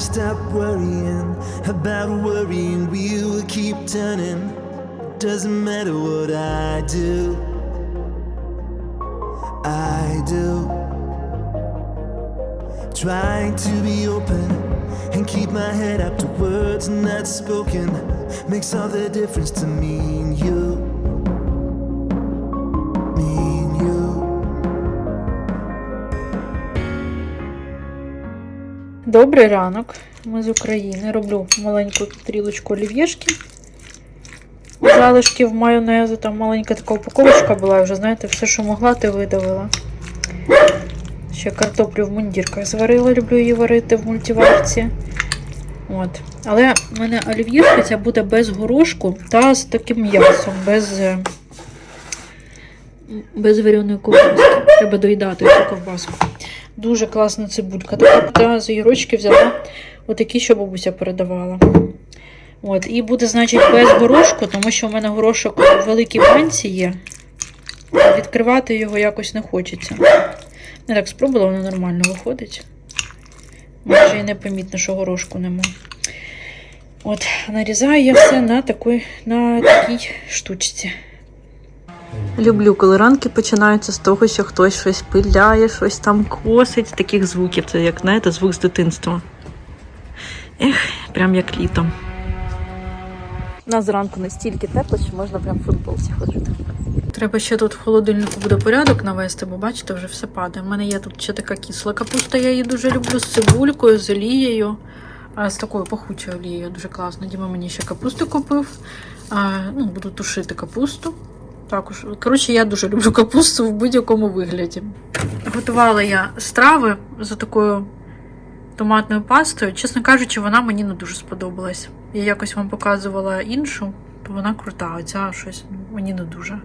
stop worrying about worrying. We will keep turning. Doesn't matter what I do. I do. Trying to be open and keep my head up to words not spoken makes all the difference to me and you. Добрий ранок. Ми з України. Роблю маленьку стрілочку олів'єшки. Залишків майонезу, там маленька така упаковочка була, я вже, знаєте, все, що могла, ти видавила. Ще картоплю в мундірках зварила, люблю її варити в мультиварці. От. Але в мене олів'єшка ця буде без горошку та з таким м'ясом, без, е, без вареної ковбаски. Треба доїдати цю ковбаску. Дуже класна цибулька. Та з огірочки взяла отакі, що бабуся передавала. От, і буде, значить, без горошку, тому що в мене горошок у великій банці є. Відкривати його якось не хочеться. Я так спробувала, воно нормально виходить. Майже і непомітно, що горошку нема. От, нарізаю я все на такій, на такій штучці. Люблю, коли ранки починаються з того, що хтось щось пиляє, щось там косить, таких звуків. Це як, знаєте, звук з дитинства. Ех, прям як літом. У нас зранку настільки тепло, що можна прям в футболці ходити. Треба ще тут в холодильнику буде порядок навести, бо бачите, вже все падає. У мене є тут ще така кисла капуста, я її дуже люблю з цибулькою, з олією. З такою пахучою олією дуже класно. Діма мені ще капусту купив. А, ну, буду тушити капусту. Також, коротше, я дуже люблю капусту в будь-якому вигляді. Готувала я страви за такою томатною пастою. Чесно кажучи, вона мені не дуже сподобалась. Я якось вам показувала іншу, то вона крута, а ця щось мені не дуже.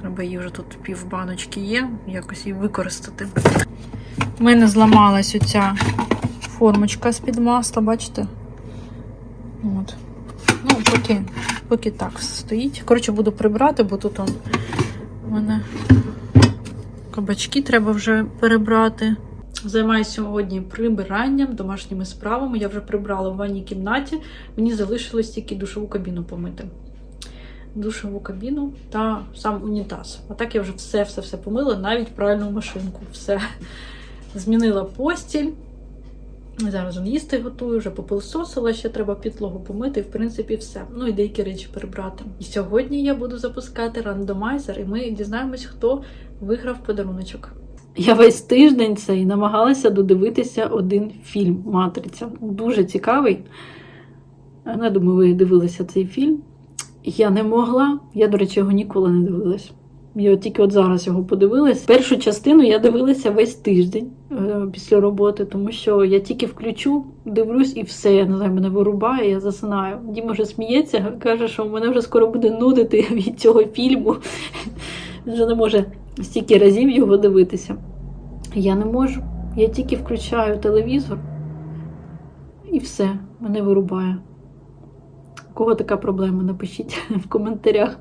Треба її вже тут пів баночки є, якось її використати. У мене зламалась оця формочка з-під масла, бачите? От. Ну, поки, поки так стоїть. Коротше, буду прибрати, бо тут он, у мене кабачки треба вже перебрати. Займаюся сьогодні прибиранням, домашніми справами. Я вже прибрала в ванній кімнаті. Мені залишилось тільки душову кабіну помити. Душову кабіну та сам унітаз. А так я вже все-все-все помила, навіть пральну машинку. Все. Змінила постіль. Зараз он їсти готую, вже попилососила, ще треба підлогу помити, і, в принципі, все. Ну і деякі речі прибрати. І сьогодні я буду запускати рандомайзер, і ми дізнаємось, хто виграв подаруночок. Я весь тиждень цей намагалася додивитися один фільм Матриця. Дуже цікавий. Я думаю, ви дивилися цей фільм. Я не могла. Я, до речі, його ніколи не дивилась. Я тільки от зараз його подивилась. Першу частину я дивилася весь тиждень після роботи, тому що я тільки включу, дивлюсь і все, я не знаю, мене вирубає, я засинаю. Діма вже сміється, каже, що мене вже скоро буде нудити від цього фільму. Він вже не може стільки разів його дивитися. Я не можу. Я тільки включаю телевізор і все, мене вирубає. У кого така проблема, напишіть в коментарях.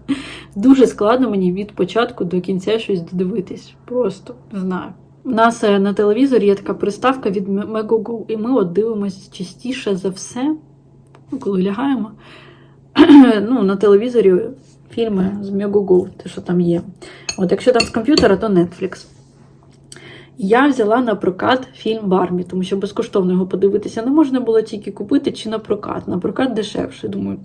Дуже складно мені від початку до кінця щось додивитись. Просто знаю. У нас е, на телевізорі є така приставка від Megogo, і ми от дивимося частіше за все, ну, коли лягаємо. ну, на телевізорі фільми з Megogo, те, що там є. От якщо там з комп'ютера, то Netflix. Я взяла на прокат фільм Бармі, тому що безкоштовно його подивитися не можна було тільки купити чи на прокат. На прокат дешевше. Думаю,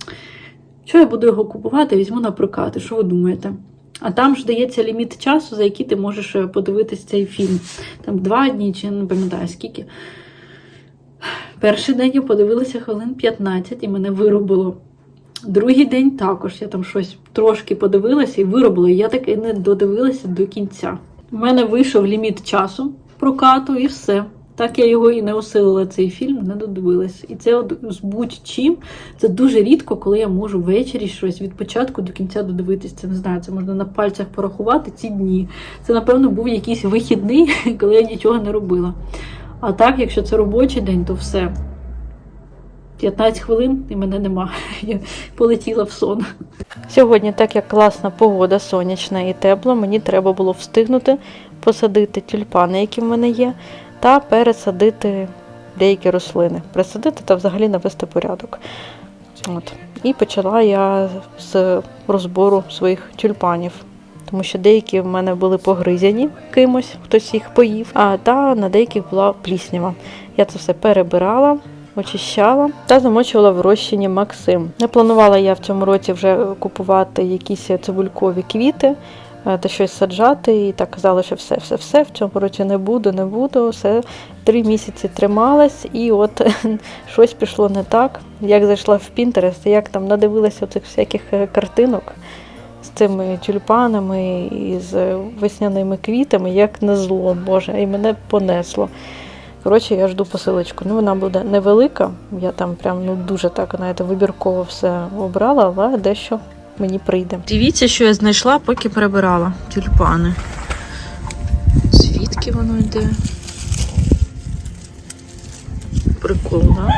що я буду його купувати, візьму на прокат. Що ви думаєте? А там ж дається ліміт часу, за який ти можеш е, подивитись цей фільм. Там два дні, чи не пам'ятаю скільки. Перший день я подивилася хвилин 15 і мене вирубило. Другий день також я там щось трошки подивилася і виробила. І я так і не додивилася до кінця. У мене вийшов ліміт часу прокату і все. Так я його і не осилила цей фільм, не додивилася. І це от з будь-чим. Це дуже рідко, коли я можу ввечері щось від початку до кінця додивитися. Це не знаю, це можна на пальцях порахувати ці дні. Це, напевно, був якийсь вихідний, коли я нічого не робила. А так, якщо це робочий день, то все. 15 хвилин і мене нема. Я полетіла в сон. Сьогодні, так як класна погода, сонячна і тепла, мені треба було встигнути посадити тюльпани, які в мене є, та пересадити деякі рослини, присадити та взагалі навести порядок. От. І почала я з розбору своїх тюльпанів. Тому що деякі в мене були погризяні кимось, хтось їх поїв, а та на деяких була пліснява. Я це все перебирала, очищала та замочувала в розчині Максим. Не планувала я в цьому році вже купувати якісь цибулькові квіти та щось саджати. І так казала, що все, все, все в цьому році не буду, не буду. Все три місяці трималась, і от щось пішло не так. Як зайшла в Пінтерест, як там надивилася цих всяких е, картинок з цими тюльпанами і з весняними квітами, як на зло, Боже, і мене понесло. Коротше, я жду посилочку. Ну, вона буде невелика. Я там прям ну дуже так, знаєте, вибірково все обрала, але дещо мені прийде. Дивіться, що я знайшла, поки перебирала тюльпани. Звідки воно йде? Прикол, да?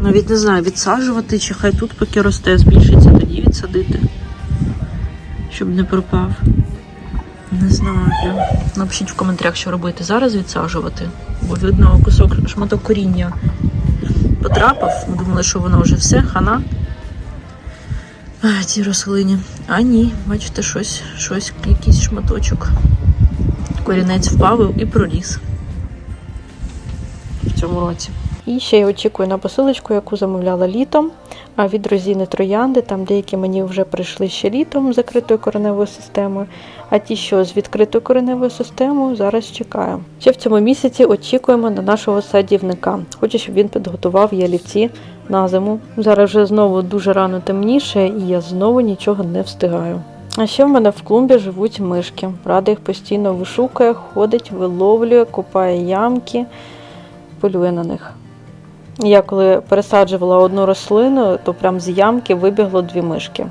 Навіть не знаю, відсаджувати чи хай тут поки росте, збільшиться, тоді відсадити. Щоб не пропав. Не знаю. Напишіть в коментарях, що робити. Зараз відсаджувати. Бо видно, кусок шматок коріння потрапив. Ми думали, що воно вже все, хана. А, ці рослині. А ні, бачите, щось, щось, якийсь шматочок. Корінець впав і проріс в цьому році. І ще я очікую на посилочку, яку замовляла літом. А від розіни троянди, там деякі мені вже прийшли ще літом з закритою кореневою системою. А ті, що з відкритою кореневою системою, зараз чекаю. Ще в цьому місяці очікуємо на нашого садівника. Хочу, щоб він підготував ялівці на зиму. Зараз вже знову дуже рано темніше, і я знову нічого не встигаю. А ще в мене в клумбі живуть мишки. Рада їх постійно вишукує, ходить, виловлює, купає ямки, полює на них. Я коли пересаджувала одну рослину, то прям з ямки вибігло дві мишки.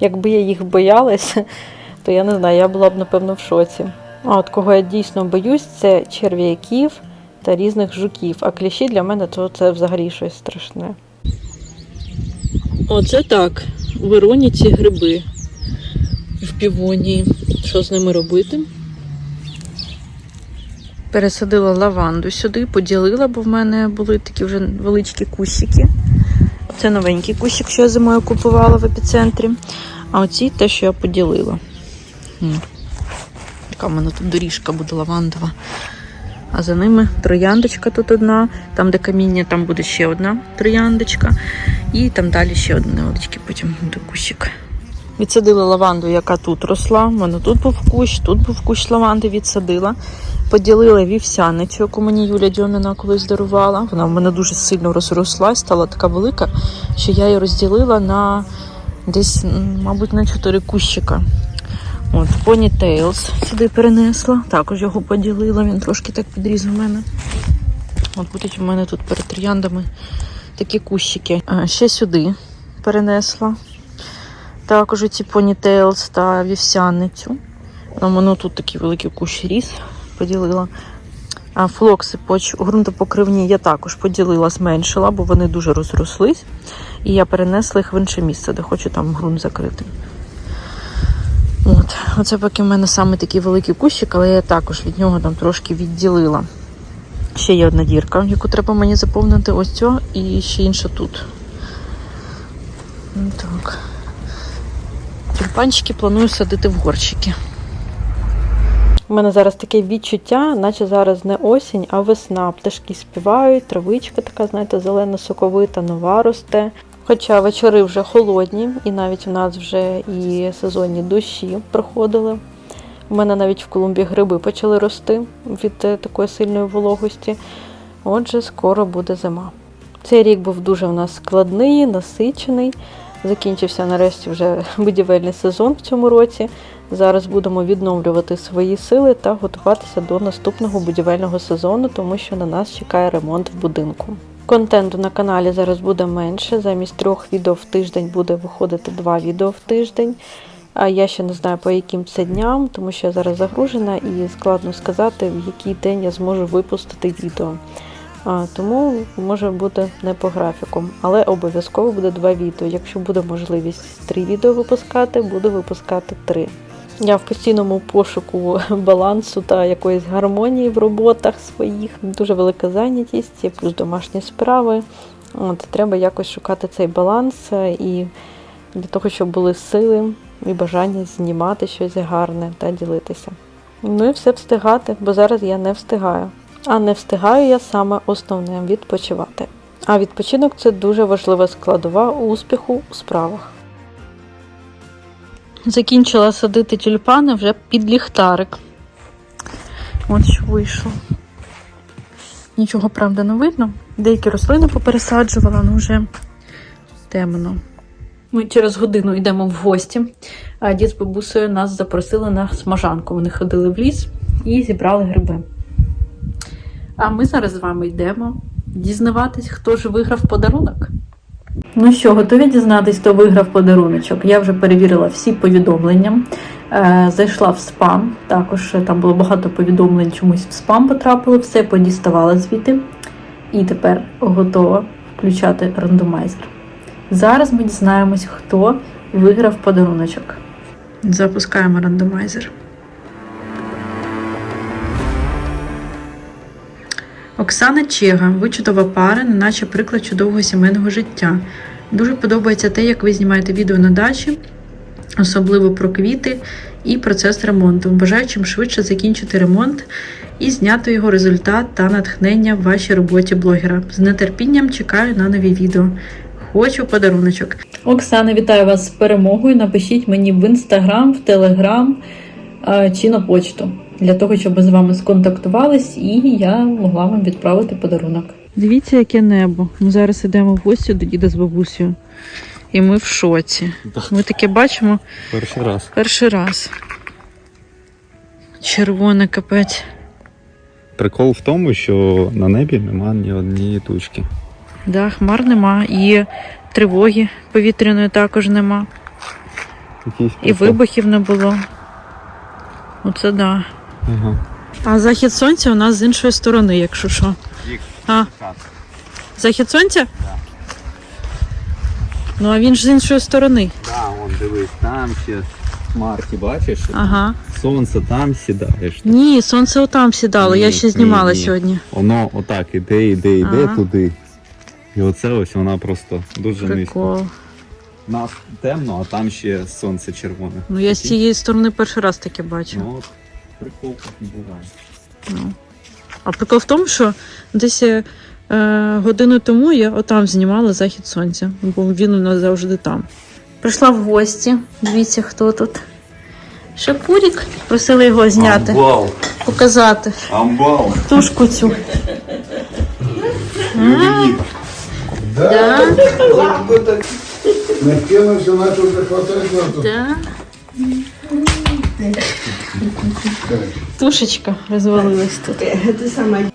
Якби я їх боялася, то я не знаю, я була б напевно в шоці. А от кого я дійсно боюсь, це черв'яків та різних жуків. А кліщі для мене то це взагалі щось страшне. Оце так. У Вероні ці гриби в півонії. Що з ними робити? Пересадила лаванду сюди, поділила, бо в мене були такі вже величкі кущики. Це новенький кущик, що я зимою купувала в епіцентрі. А оці те, що я поділила. Така в мене тут доріжка буде лавандова. А за ними трояндочка тут одна, там, де каміння, там буде ще одна трояндочка. І там далі ще один невеличкий потім буде кущик. Відсадила лаванду, яка тут росла. У мене тут був кущ, тут був кущ лаванди, відсадила. Поділила вівсяницю, яку мені Юля Дьоміна колись дарувала. Вона в мене дуже сильно розросла, стала така велика, що я її розділила на десь, мабуть, на чотири кущика. От, Tails сюди перенесла. Також його поділила, він трошки так підріз у мене. От будуть у мене тут перед трояндами такі кущики. А, ще сюди перенесла. Також ці Ponytails та вівсяницю. А воно тут такий великий кущ ріс, поділила. А флокси поч- ґрунтопокривні я також поділила, зменшила, бо вони дуже розрослись. І я перенесла їх в інше місце, де хочу там ґрунт закрити. От, оце поки в мене саме такий великий кущик, але я також від нього там трошки відділила. Ще є одна дірка, яку треба мені заповнити ось цю, і ще інша тут. Так. Тюльпанчики планую садити в горщики. У мене зараз таке відчуття, наче зараз не осінь, а весна. Пташки співають, травичка така, знаєте, зелена, соковита, нова росте. Хоча вечори вже холодні, і навіть у нас вже і сезонні дощі проходили. У мене навіть в Колумбії гриби почали рости від е, такої сильної вологості. Отже, скоро буде зима. Цей рік був дуже у нас складний, насичений. Закінчився нарешті вже будівельний сезон в цьому році. Зараз будемо відновлювати свої сили та готуватися до наступного будівельного сезону, тому що на нас чекає ремонт в будинку. Контенту на каналі зараз буде менше. Замість трьох відео в тиждень буде виходити два відео в тиждень. А я ще не знаю по яким це дням, тому що я зараз загружена і складно сказати, в який день я зможу випустити відео. А, тому може бути не по графіку, але обов'язково буде два відео. Якщо буде можливість три відео випускати, буду випускати три. Я в постійному пошуку балансу та якоїсь гармонії в роботах своїх. Дуже велика зайнятість, плюс домашні справи. От, треба якось шукати цей баланс е, і для того, щоб були сили і бажання знімати щось гарне та ділитися. Ну і все встигати, бо зараз я не встигаю. А не встигаю я саме основне відпочивати. А відпочинок це дуже важлива складова успіху у справах. Закінчила садити тюльпани вже під ліхтарик. От що вийшло. Нічого, правда, не видно. Деякі рослини попересаджувала, ну вже темно. Ми через годину йдемо в гості. А дід з бабусею нас запросили на смажанку. Вони ходили в ліс і зібрали гриби. А ми зараз з вами йдемо дізнаватись, хто ж виграв подарунок. Ну що, готові дізнатись, хто виграв подаруночок? Я вже перевірила всі повідомлення. Е, зайшла в спам. Також е, там було багато повідомлень, чомусь в спам потрапили, все подіставала звідти. І тепер готова включати рандомайзер. Зараз ми дізнаємось, хто виграв подаруночок. Запускаємо рандомайзер. Оксана Чега, ви чудова пара, неначе приклад чудового сімейного життя. Дуже подобається те, як ви знімаєте відео на дачі, особливо про квіти і процес ремонту. Бажаю чим швидше закінчити ремонт і зняти його результат та натхнення в вашій роботі блогера. З нетерпінням чекаю на нові відео. Хочу подаруночок. Оксана, вітаю вас з перемогою. Напишіть мені в інстаграм, в телеграм чи на почту для того, щоб ми з вами сконтактувались і я могла вам відправити подарунок. Дивіться, яке небо. Ми зараз йдемо в гості до діда з бабусею. І ми в шоці. Ми таке бачимо Перший раз. перший раз. Червоне капець. Прикол в тому, що на небі нема ні однієї тучки. Да, хмар нема, і тривоги повітряної також нема. І вибухів не було. Оце да. Ага. А захід сонця у нас з іншої сторони, якщо що. А, захід сонця? Ну а він ж з іншої сторони. Да, вон дивись, там ще Марті, бачиш? Ага. Сонце там сідаєш. Ні, сонце отам сідало, я Ні, ще знімала ні. сьогодні. Воно отак іде, іде, іде Ага. туди. І оце ось вона просто дуже низько. Прикол. Нас темно, а там ще сонце червоне. Ну я з Прикинь? цієї сторони перший раз таке бачу. Ну, от прикол буває. Ну. А прикол в тому, що десь е, годину тому я отам знімала захід сонця, бо він у нас завжди там. Прийшла в гості. Дивіться, хто тут. Шапурік. Просили його зняти, Амбал! показати. Амбал! Тушку цю. Да, Накинувся, начал захватать на да. Тушечка розвалилась тут. Это самое